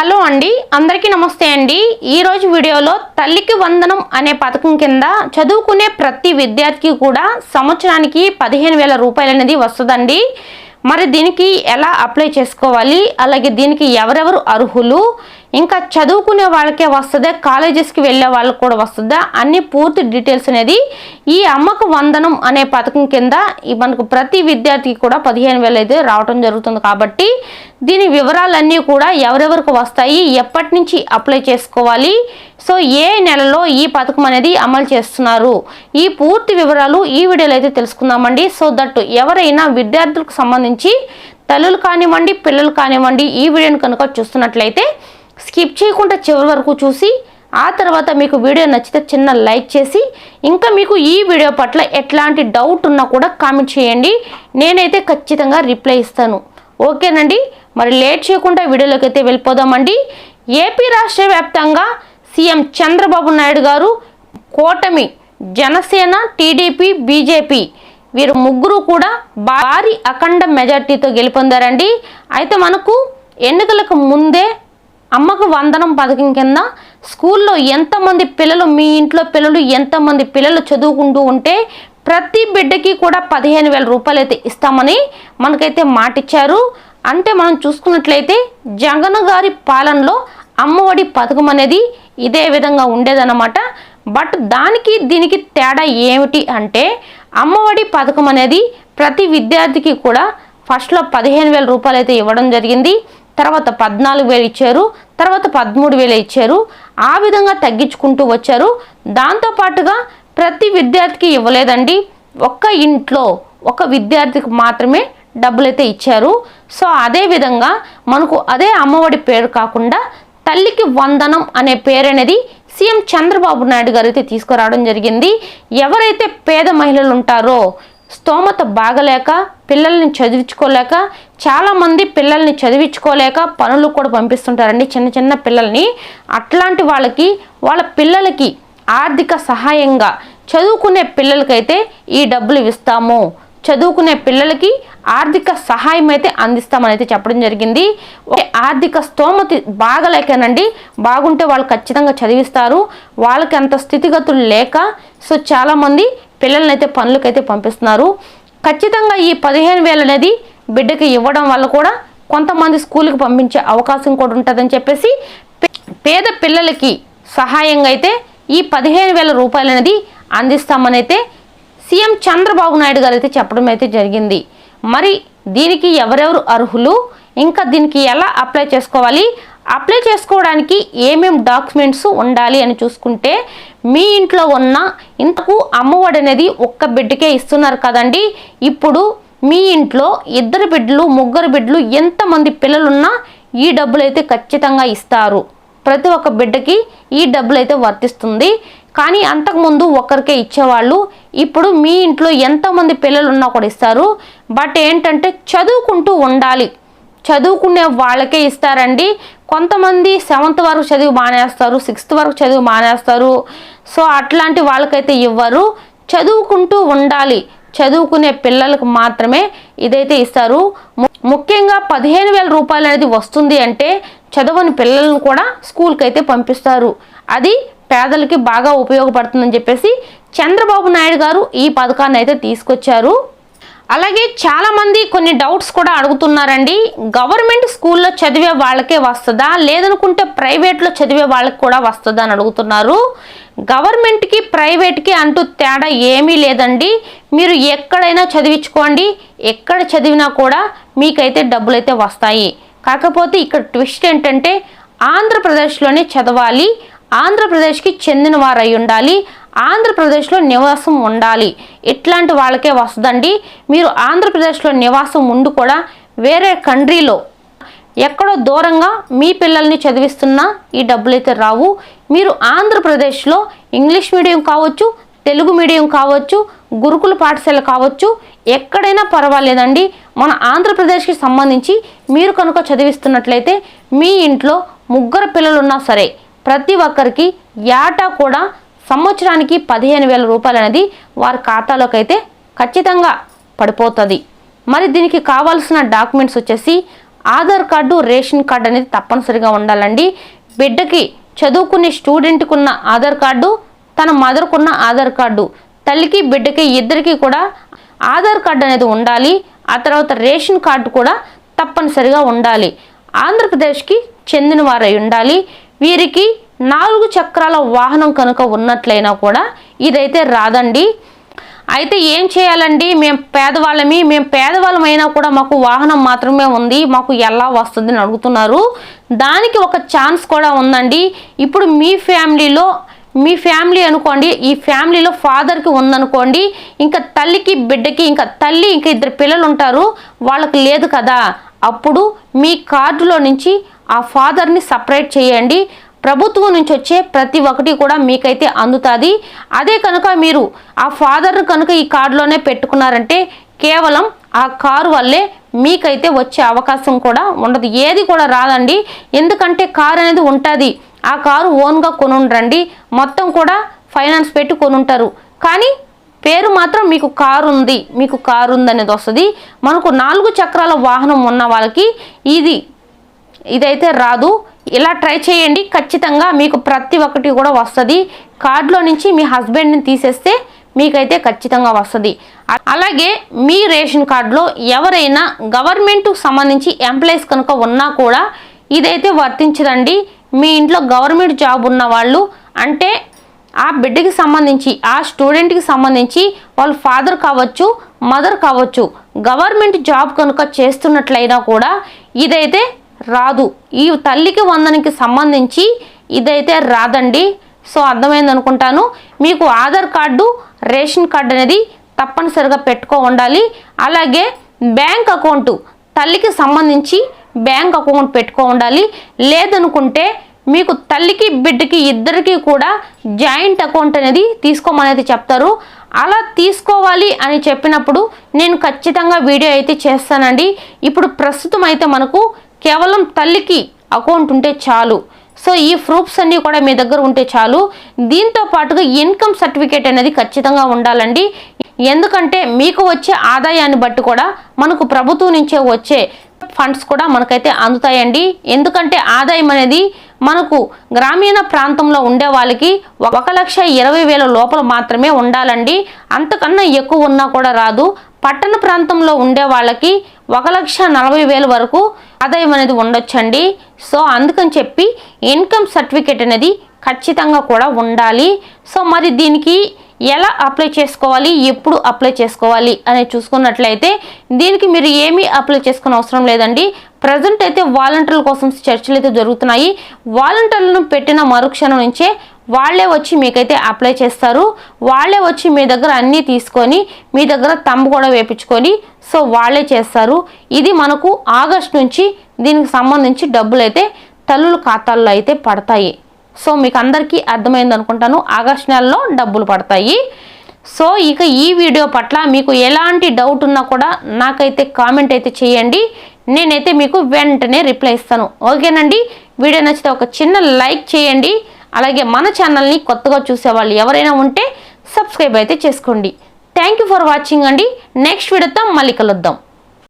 Hello అండి అందరికీ నమస్తే అండి. ఈరోజు వీడియోలో తల్లికి వందనం అనే పథకం కింద చదువుకునే ప్రతి విద్యార్థికి కూడా సంవత్సరానికి పదిహేను వేల రూపాయలు అనేది వస్తుందండి. మరి దీనికి ఎలా అప్లై చేసుకోవాలి? అలాగే దీనికి ఎవరెవరు అర్హులు? ఇంకా చదువుకునే వాళ్ళకే వస్తుందా? కాలేజెస్కి వెళ్ళే వాళ్ళకి కూడా వస్తుందా? అన్ని పూర్తి డీటెయిల్స్ అనేది ఈ అమ్మకు వందనం అనే పథకం కింద మనకు ప్రతి విద్యార్థికి కూడా పదిహేను వేలు అయితే రావడం జరుగుతుంది. కాబట్టి దీని వివరాలన్నీ కూడా ఎవరెవరికి వస్తాయి ఎప్పటి నుంచి అప్లై చేసుకోవాలి సో ఏ నెలలో ఈ పథకం అనేది అమలు చేస్తున్నారు? ఈ పూర్తి వివరాలు ఈ వీడియోలో అయితే తెలుసుకుందామండి. సో దట్ ఎవరైనా విద్యార్థులకు సంబంధించి తల్లులు కానివ్వండి పిల్లలు కానివ్వండి ఈ వీడియోని కనుక చూస్తున్నట్లయితే స్కిప్ చేయకుండా చివరి వరకు చూసి ఆ తర్వాత మీకు వీడియో నచ్చితే చిన్న లైక్ చేసి ఇంకా మీకు ఈ వీడియో పట్ల ఎట్లాంటి డౌట్ ఉన్నా కూడా కామెంట్ చేయండి. నేనైతే ఖచ్చితంగా రిప్లై ఇస్తాను. ఓకేనండి. మరి లేట్ చేయకుండా వీడియోలోకి అయితే వెళ్ళిపోదామండి. ఏపీ రాష్ట్ర వ్యాప్తంగా సీఎం చంద్రబాబు నాయుడు గారు కూటమి జనసేన టీడీపీ బీజేపీ వీరు ముగ్గురు కూడా భారీ అఖండ మెజార్టీతో గెలుపొందారండి. అయితే మనకు ఎన్నికలకు ముందే అమ్మకు వందనం పథకం కింద స్కూల్లో ఎంతమంది పిల్లలు మీ ఇంట్లో పిల్లలు ఎంతమంది పిల్లలు చదువుకుంటూ ఉంటే ప్రతి బిడ్డకి కూడా పదిహేను వేల రూపాయలు అయితే ఇస్తామని మనకైతే మాటిచ్చారు. అంటే మనం చూసుకున్నట్లయితే జగన్ గారి పాలనలో అమ్మఒడి పథకం అనేది ఇదే విధంగా ఉండేదన్నమాట. బట్ దానికి దీనికి తేడా ఏమిటి అంటే అమ్మఒడి పథకం అనేది ప్రతి విద్యార్థికి కూడా ఫస్ట్లో పదిహేను వేల రూపాయలు అయితే ఇవ్వడం జరిగింది. తర్వాత పద్నాలుగు వేలు ఇచ్చారు. తర్వాత పదమూడు వేలు ఇచ్చారు. ఆ విధంగా తగ్గించుకుంటూ వచ్చారు. దాంతోపాటుగా ప్రతి విద్యార్థికి ఇవ్వలేదండి. ఒక్క ఇంట్లో ఒక విద్యార్థికి మాత్రమే డబ్బులైతే ఇచ్చారు. సో అదే విధంగా మనకు అదే అమ్మఒడి పేరు కాకుండా తల్లికి వందనం అనే పేరు అనేది సీఎం చంద్రబాబు నాయుడు గారు అయితే తీసుకురావడం జరిగింది. ఎవరైతే పేద మహిళలు ఉంటారో స్తోమత బాగలేక పిల్లల్ని చదివించుకోలేక చాలామంది పిల్లల్ని చదివించుకోలేక పనులు కూడా పంపిస్తుంటారండి చిన్న చిన్న పిల్లల్ని. అట్లాంటి వాళ్ళకి వాళ్ళ పిల్లలకి ఆర్థిక సహాయంగా చదువుకునే పిల్లలకైతే ఈ డబ్బులు ఇస్తాము. చదువుకునే పిల్లలకి ఆర్థిక సహాయం అయితే అందిస్తామని అయితే చెప్పడం జరిగింది. ఆర్థిక స్తోమతి బాగలేకనండి. బాగుంటే వాళ్ళు ఖచ్చితంగా చదివిస్తారు. వాళ్ళకి అంత స్థితిగతులు లేక సో చాలామంది పిల్లల్ని అయితే పనులకైతే పంపిస్తున్నారు. ఖచ్చితంగా ఈ పదిహేను వేలు అనేది బిడ్డకి ఇవ్వడం వల్ల కూడా కొంతమంది స్కూల్కి పంపించే అవకాశం కూడా ఉంటుందని చెప్పేసి పే- పేద పిల్లలకి సహాయంగా అయితే ఈ పదిహేను వేల రూపాయలు అనేది అందిస్తామని అయితే సీఎం చంద్రబాబు నాయుడు గారు అయితే చెప్పడం అయితే జరిగింది. మరి దీనికి ఎవరెవరు అర్హులు? ఇంకా దీనికి ఎలా అప్లై చేసుకోవాలి? అప్లై చేసుకోవడానికి ఏమేం డాక్యుమెంట్స్ ఉండాలి అని చూసుకుంటే మీ ఇంట్లో ఉన్న ఇంతకు అమ్మఒడి అనేది ఒక్క బిడ్డకే ఇస్తున్నారు కదండి. ఇప్పుడు మీ ఇంట్లో ఇద్దరు బిడ్డలు ముగ్గురు బిడ్డలు ఎంతమంది పిల్లలున్నా ఈ డబ్బులు అయితే ఖచ్చితంగా ఇస్తారు. ప్రతి ఒక్క బిడ్డకి ఈ డబ్బులు అయితే వర్తిస్తుంది. కానీ అంతకుముందు ఒక్కరికే ఇచ్చేవాళ్ళు ఇప్పుడు మీ ఇంట్లో ఎంతమంది పిల్లలు ఉన్నా కూడా ఇస్తారు. బట్ ఏంటంటే చదువుకుంటూ ఉండాలి. చదువుకునే వాళ్ళకే ఇస్తారండి. కొంతమంది సెవెంత్ వరకు చదివి మానేస్తారు సిక్స్త్ వరకు చదివి మానేస్తారు. సో అట్లాంటి వాళ్ళకైతే ఇవ్వరు. చదువుకుంటూ ఉండాలి. చదువుకునే పిల్లలకు మాత్రమే ఇదైతే ఇస్తారు. ము- ముఖ్యంగా పదిహేను వేల రూపాయలు అనేది వస్తుంది అంటే చదవని పిల్లలను కూడా స్కూల్కి అయితే పంపిస్తారు. అది పేదలకి బాగా ఉపయోగపడుతుందని చెప్పేసి చంద్రబాబు నాయుడు గారు ఈ పథకాన్ని అయితే తీసుకొచ్చారు. అలాగే చాలామంది కొన్ని డౌట్స్ కూడా అడుగుతున్నారండి. గవర్నమెంట్ స్కూల్లో చదివే వాళ్ళకే వస్తుందా? లేదనుకుంటే ప్రైవేట్లో చదివే వాళ్ళకి కూడా వస్తుందా అని అడుగుతున్నారు. గవర్నమెంట్కి ప్రైవేట్కి అంటూ తేడా ఏమీ లేదండి. మీరు ఎక్కడైనా చదివించుకోండి. ఎక్కడ చదివినా కూడా మీకైతే డబ్బులు అయితే వస్తాయి. కాకపోతే ఇక్కడ ట్విస్ట్ ఏంటంటే ఆంధ్రప్రదేశ్లోనే చదవాలి ఆంధ్రప్రదేశ్కి చెందిన వారు అయి ఉండాలి ఆంధ్రప్రదేశ్లో నివాసం ఉండాలి. ఇట్లాంటి వాళ్ళకే వస్తుందండి. మీరు ఆంధ్రప్రదేశ్లో నివాసం ఉండి కూడా వేరే కంట్రీలో ఎక్కడో దూరంగా మీ పిల్లల్ని చదివిస్తున్నా ఈ డబ్బులు అయితే రావు. మీరు ఆంధ్రప్రదేశ్లో ఇంగ్లీష్ మీడియం కావచ్చు తెలుగు మీడియం కావచ్చు గురుకుల పాఠశాల కావచ్చు ఎక్కడైనా పర్వాలేదండి. మన ఆంధ్రప్రదేశ్కి సంబంధించి మీరు కనుక చదివిస్తున్నట్లయితే మీ ఇంట్లో ముగ్గురు పిల్లలు ఉన్నా సరే ప్రతి ఒక్కరికి ఏటా కూడా సంవత్సరానికి పదిహేను వేల రూపాయలు అనేది వారి ఖాతాలోకి అయితే ఖచ్చితంగా పడిపోతుంది. మరి దీనికి కావాల్సిన డాక్యుమెంట్స్ వచ్చేసి ఆధార్ కార్డు రేషన్ కార్డు అనేది తప్పనిసరిగా ఉండాలండి. బిడ్డకి చదువుకునే స్టూడెంట్కి ఉన్న ఆధార్ కార్డు తన మదర్కున్న ఆధార్ కార్డు తల్లికి బిడ్డకి ఇద్దరికి కూడా ఆధార్ కార్డు అనేది ఉండాలి. ఆ తర్వాత రేషన్ కార్డు కూడా తప్పనిసరిగా ఉండాలి. ఆంధ్రప్రదేశ్కి చెందిన వారై ఉండాలి. వీరికి నాలుగు చక్రాల వాహనం కనుక ఉన్నట్లయినా కూడా ఇదైతే రాదండి. అయితే ఏం చేయాలండి? మేము పేదవాళ్ళమి మేము పేదవాళ్ళమైనా కూడా మాకు వాహనం మాత్రమే ఉంది మాకు ఎలా వస్తుంది అడుగుతున్నారు. దానికి ఒక ఛాన్స్ కూడా ఉందండి. ఇప్పుడు మీ ఫ్యామిలీలో మీ ఫ్యామిలీ అనుకోండి ఈ ఫ్యామిలీలో ఫాదర్కి ఉందనుకోండి ఇంకా తల్లికి బిడ్డకి ఇంకా తల్లి ఇంకా ఇద్దరు పిల్లలు ఉంటారు వాళ్ళకి లేదు కదా. అప్పుడు మీ కార్డులో నుంచి ఆ ఫాదర్ని సపరేట్ చేయండి. ప్రభుత్వం నుంచి వచ్చే ప్రతి ఒక్కటి కూడా మీకైతే అందుతుంది. అదే కనుక మీరు ఆ ఫాదర్ను కనుక ఈ కార్డులోనే పెట్టుకున్నారంటే కేవలం ఆ కారు వల్లే మీకైతే వచ్చే అవకాశం కూడా ఉండదు. ఏది కూడా రాదండి. ఎందుకంటే కారు అనేది ఉంటుంది. ఆ కారు ఓన్గా కొనుండ్రండి మొత్తం కూడా ఫైనాన్స్ పెట్టి కొనుంటారు. కానీ పేరు మాత్రం మీకు కారు ఉంది మీకు కారు ఉంది అనేది వస్తుంది. మనకు నాలుగు చక్రాల వాహనం ఉన్న వాళ్ళకి ఇది ఇదైతే రాదు. ఇలా ట్రై చేయండి ఖచ్చితంగా మీకు ప్రతి ఒక్కటి కూడా వస్తుంది. కార్డులో నుంచి మీ హస్బెండ్ని తీసేస్తే మీకైతే ఖచ్చితంగా వస్తుంది. అలాగే మీ రేషన్ కార్డులో ఎవరైనా గవర్నమెంట్కు సంబంధించి ఎంప్లాయీస్ కనుక ఉన్నా కూడా ఇదైతే వర్తించదండి. మీ ఇంట్లో గవర్నమెంట్ జాబ్ ఉన్న వాళ్ళు అంటే ఆ బిడ్డకి సంబంధించి ఆ స్టూడెంట్కి సంబంధించి వాళ్ళ ఫాదర్ కావచ్చు మదర్ కావచ్చు గవర్నమెంట్ జాబ్ కనుక చేస్తున్నట్లయినా కూడా ఇదైతే రాదు. ఈ తల్లికి వందనికి సంబంధించి ఇదైతే రాదండి. సో అర్థమైంది అనుకుంటాను. మీకు ఆధార్ కార్డు రేషన్ కార్డు అనేది తప్పనిసరిగా పెట్టుకో ఉండాలి. అలాగే బ్యాంక్ అకౌంటు తల్లికి సంబంధించి బ్యాంక్ అకౌంట్ పెట్టుకో ఉండాలి. లేదనుకుంటే మీకు తల్లికి బిడ్డకి ఇద్దరికి కూడా జాయింట్ అకౌంట్ అనేది తీసుకోమనేది చెప్తారు. అలా తీసుకోవాలి అని చెప్పినప్పుడు నేను ఖచ్చితంగా వీడియో అయితే చేస్తానండి. ఇప్పుడు ప్రస్తుతం అయితే మనకు కేవలం తల్లికి అకౌంట్ ఉంటే చాలు. సో ఈ ప్రూఫ్స్ అన్నీ కూడా మీ దగ్గర ఉంటే చాలు. దీంతో పాటుగా ఇన్కమ్ సర్టిఫికేట్ అనేది ఖచ్చితంగా ఉండాలండి. ఎందుకంటే మీకు వచ్చే ఆదాయాన్ని బట్టి కూడా మనకు ప్రభుత్వం నుంచే వచ్చే ఫండ్స్ కూడా మనకైతే అందుతాయండి. ఎందుకంటే ఆదాయం అనేది మనకు గ్రామీణ ప్రాంతంలో ఉండే వాళ్ళకి ఒక లక్ష ఇరవై వేల లోపల మాత్రమే ఉండాలండి. అంతకన్నా ఎక్కువ ఉన్నా కూడా రాదు. పట్టణ ప్రాంతంలో ఉండే వాళ్ళకి ఒక లక్ష నలభై వేల వరకు ఆదాయం అనేది ఉండొచ్చండి. సో అందుకని చెప్పి ఇన్కమ్ సర్టిఫికేట్ అనేది ఖచ్చితంగా కూడా ఉండాలి. సో మరి దీనికి ఎలా అప్లై చేసుకోవాలి ఎప్పుడు అప్లై చేసుకోవాలి అనేది చూసుకున్నట్లయితే దీనికి మీరు ఏమీ అప్లై చేసుకునే అవసరం లేదండి. ప్రజెంట్ అయితే వాలంటీర్ల కోసం చర్చలు అయితే జరుగుతున్నాయి. వాలంటీర్లను పెట్టిన మరుక్షణం నుంచే వాళ్ళే వచ్చి మీకైతే అప్లై చేస్తారు. వాళ్ళే వచ్చి మీ దగ్గర అన్నీ తీసుకొని మీ దగ్గర తమ్ము కూడా వేపించుకొని సో వాళ్ళే చేస్తారు. ఇది మనకు ఆగస్ట్ నుంచి దీనికి సంబంధించి డబ్బులు అయితే తల్లుల ఖాతాల్లో అయితే పడతాయి. సో మీకు అందరికీ అర్థమైంది అనుకుంటాను. ఆగస్ట్ నెలలో డబ్బులు పడతాయి. సో ఇక ఈ వీడియో పట్ల మీకు ఎలాంటి డౌట్ ఉన్నా కూడా నాకైతే కామెంట్ అయితే చేయండి. నేనైతే మీకు వెంటనే రిప్లై ఇస్తాను. ఓకేనండి? వీడియో నచ్చితే ఒక చిన్న లైక్ చేయండి. అలాగే మన ఛానల్ని కొత్తగా చూసేవాళ్ళు ఎవరైనా ఉంటే సబ్స్క్రైబ్ అయితే చేసుకోండి. థ్యాంక్ యూ ఫర్ వాచింగ్ అండి. నెక్స్ట్ వీడియోతో మళ్ళీ కలుద్దాం.